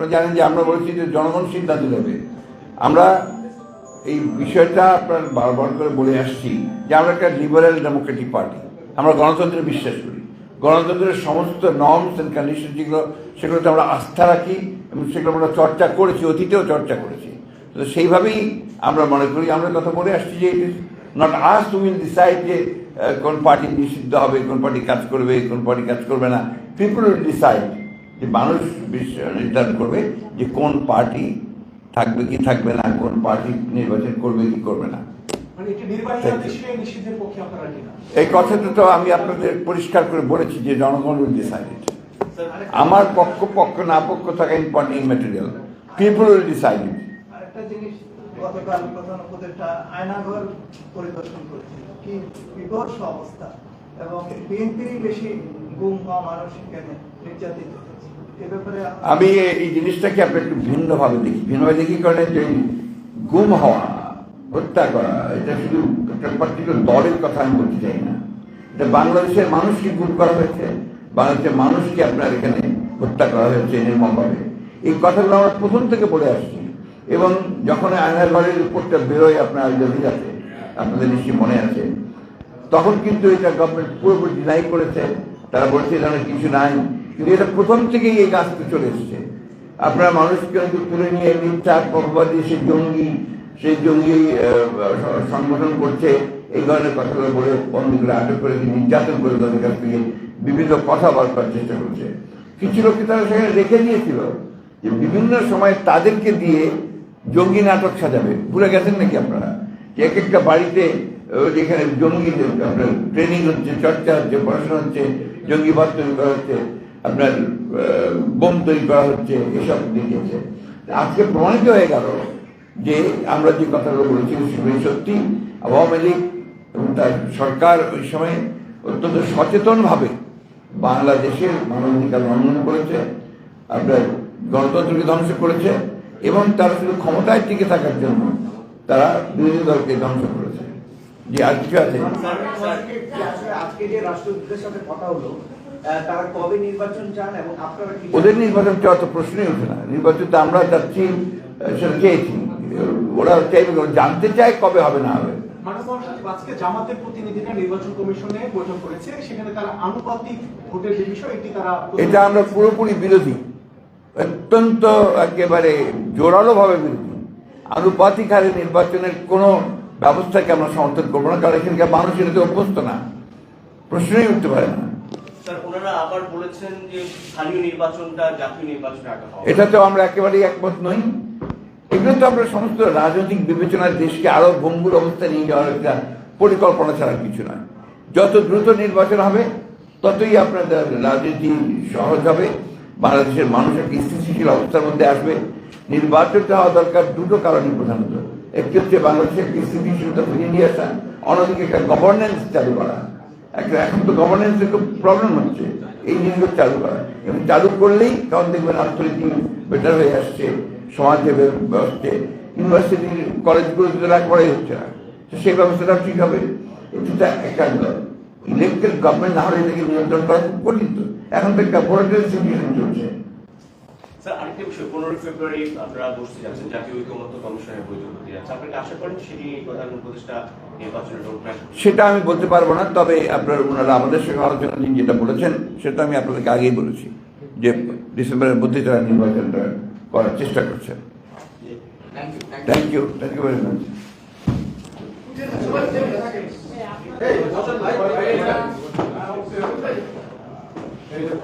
আপনারা জানেন যে আমরা বলেছি যে জনগণ সিদ্ধান্ত নেবে আমরা এই বিষয়টা আপনার বারবার করে বলে আসছি যে আমরা একটা লিবারেল ডেমোক্রেটিক পার্টি আমরা গণতন্ত্রে বিশ্বাস করি। গণতন্ত্রের সমস্ত নর্মস অ্যান্ড কন্ডিশন যেগুলো, সেগুলোতে আমরা আস্থা রাখি এবং সেগুলো আমরা চর্চা করেছি, অতীতেও চর্চা করেছি। তো সেইভাবেই আমরা মনে করি, আমরা কথা বলে আসছি যে it is not us to will decide যে কোন পার্টি নিষিদ্ধ হবে, কোন পার্টি কাজ করবে, কোন পার্টি কাজ করবে না। পিপুল উইল ডিসাইড যে মানুষ নির্ধারণ করবে যে কোন পার্টি থাকবে কি থাকবে না কোন পার্টি নির্বাচন করবে কি করবে না। মানে এই কথাটা তো আমি আপনাদের পরিষ্কার করে বলেছি যে জনগণ উইল ডিসাইডেড আমার পক্ষ পক্ষ না পক্ষ থাকা important material people will decide আরেকটা জিনিস গতকাল প্রধান উপদেষ্টা আয়নাঘর পরিদর্শন করেছিল। কি বিভৎস অবস্থা। এবং বিএনপিরই বেশি গুম হওয়া মানুষ এখানে নির্যাতিত হয়েছে আমি এই জিনিসটাকে আপনি একটু ভিন্নভাবে দেখি। ভিন্নভাবে দেখি কারণে যে গুম হওয়া, হত্যা করা, এটা শুধু একটা পার্টিকুলার দলের কথা আমি বলতে চাই না। এটা বাংলাদেশের মানুষকে গুম করা হয়েছে। বাংলাদেশের মানুষকে আপনার এখানে হত্যা করা হয়েছে নির্মমভাবে। এই কথাগুলো আমরা প্রথম থেকে বলে আসছি। এবং যখন আয়নাঘরের উপরটা বেরোয় আপনার গভীরাতে আপনাদের নিশ্চয়ই মনে আছে, তখন কিন্তু এটা গভর্নমেন্ট পুরোপুরি ডিনাই করেছে। তারা বলছে এখানে কিছু নাই। কিন্তু এটা প্রথম থেকেই এই গাছটা চলে এসেছে। আপনারা মানুষকে তুলে নিয়ে মিথ্যা প্রভাবাদী সে জঙ্গি সেই জঙ্গি সংগঠন করছে, এই ধরনের কথাগুলো বলে বন্ধুগুলো আটক করে নির্যাতন করে তাদের কাছ থেকে বিভিন্ন কথা বার করার চেষ্টা করছে। কিছু লোককে তারা সেখানে রেখে দিয়েছিল যে বিভিন্ন সময় তাদেরকে দিয়ে জঙ্গি নাটক সাজাবে। ভুলে গেছেন নাকি আপনারা? যে এক একটা বাড়িতে যেখানে জঙ্গি, আপনার ট্রেনিং হচ্ছে, চর্চা হচ্ছে, পড়াশোনা হচ্ছে, জঙ্গিবাদ তৈরি করা হচ্ছে আপনার বোম তৈরি করা হচ্ছে এসব দেখিয়েছে আজকে প্রমাণিত হয়ে গেল যে আমরা যে কথাগুলো বলেছি সেগুলি সত্যি। আওয়ামী লীগ এবং তার সরকার ওই সময় অত্যন্ত সচেতনভাবে বাংলাদেশের মানবাধিকার লঙ্ঘন করেছে, আপনার গণতন্ত্রকে ধ্বংস করেছে এবং তারা শুধু ক্ষমতায় টিকে থাকার জন্য তারা বিরোধী দলকে ধ্বংস করেছে। যে আর কিছু আছে আজকে যে রাষ্ট্রদূতের সাথে কথা হলো তারা কবে নির্বাচন চান এবং আপনারা ওদের নির্বাচন চাওয়া তো প্রশ্নই ওঠে না। নির্বাচন তো আমরা যাচ্ছি সেটা চেয়েছি। ওরা চাইবে জানতে চায় কবে হবে না হবে। আজকে জামাতের প্রতিনিধিরা নির্বাচন কমিশনে বৈঠক করেছে। সেখানে তারা আনুপাতিক ভোটের যে বিষয় এটি তারা এটা আমরা পুরোপুরি বিরোধী। অত্যন্ত একেবারে জোরালোভাবে বিরোধী। আনুপাতিক হারে নির্বাচনের কোনো ব্যবস্থাকে আমরা সমর্থন করব না কারণ এখানকার মানুষ এটাতে অভ্যস্ত না। প্রশ্নই উঠতে পারে না। স্যার হবে এটাতেও আমরা একেবারেই একমত নই। এগুলো তো আমরা সমস্ত রাজনৈতিক বিবেচনার দেশকে আরও ভঙ্গুর অবস্থায় নিয়ে যাওয়ার একটা পরিকল্পনা ছাড়া কিছু নয়। যত দ্রুত নির্বাচন হবে, ততই আপনাদের রাজনীতি সহজ হবে। বাংলাদেশের মানুষ একটা স্থিতিশীল অবস্থার মধ্যে আসবে। নির্বাচনটা হওয়া দরকার দুটো কারণে প্রধানত। একটি হচ্ছে বাংলাদেশের একটা স্থিতিশীলতা ফিরিয়ে নিয়ে আসা, অন্যদিকে একটা গভর্নেন্স চালু করা। এখন তো গভর্নেন্সের খুব প্রবলেম হচ্ছে। এই জিনিসগুলো চালু করা এবং চালু করলেই তখন দেখবেন অর্থনীতি বেটার হয়ে আসছে, সমাজে ব্যবস্থা। ইউনিভার্সিটির কলেজগুলো তো লেখাপড়াই হচ্ছে না। তো সেই ব্যবস্থাটা ঠিক হবে। এটা একটা ইলেকটেড গভর্নমেন্ট না হলে এটাকে নিয়ন্ত্রণ করা খুব কঠিন তো। এখন তো একটা ভোটারের সিচুয়েশন স্যার আরেকটা বিষয় পনেরোই ফেব্রুয়ারি আপনারা বসতে যাচ্ছেন জাতীয় ঐক্যমত্য কমিশনের বৈঠক হতে যাচ্ছে আপনারা কি আশা করেন সেটি প্রধান উপদেষ্টা সেটা আমি বলতে পারব না তবে আপনার ওনারা আমাদের সঙ্গে আলোচনা যেটা বলেছেন সেটা আমি আপনাদেরকে আগেই বলেছি যে ডিসেম্বরের মধ্যে তারা নির্বাচনটা করার চেষ্টা করছেন। Thank you thank you very much এটা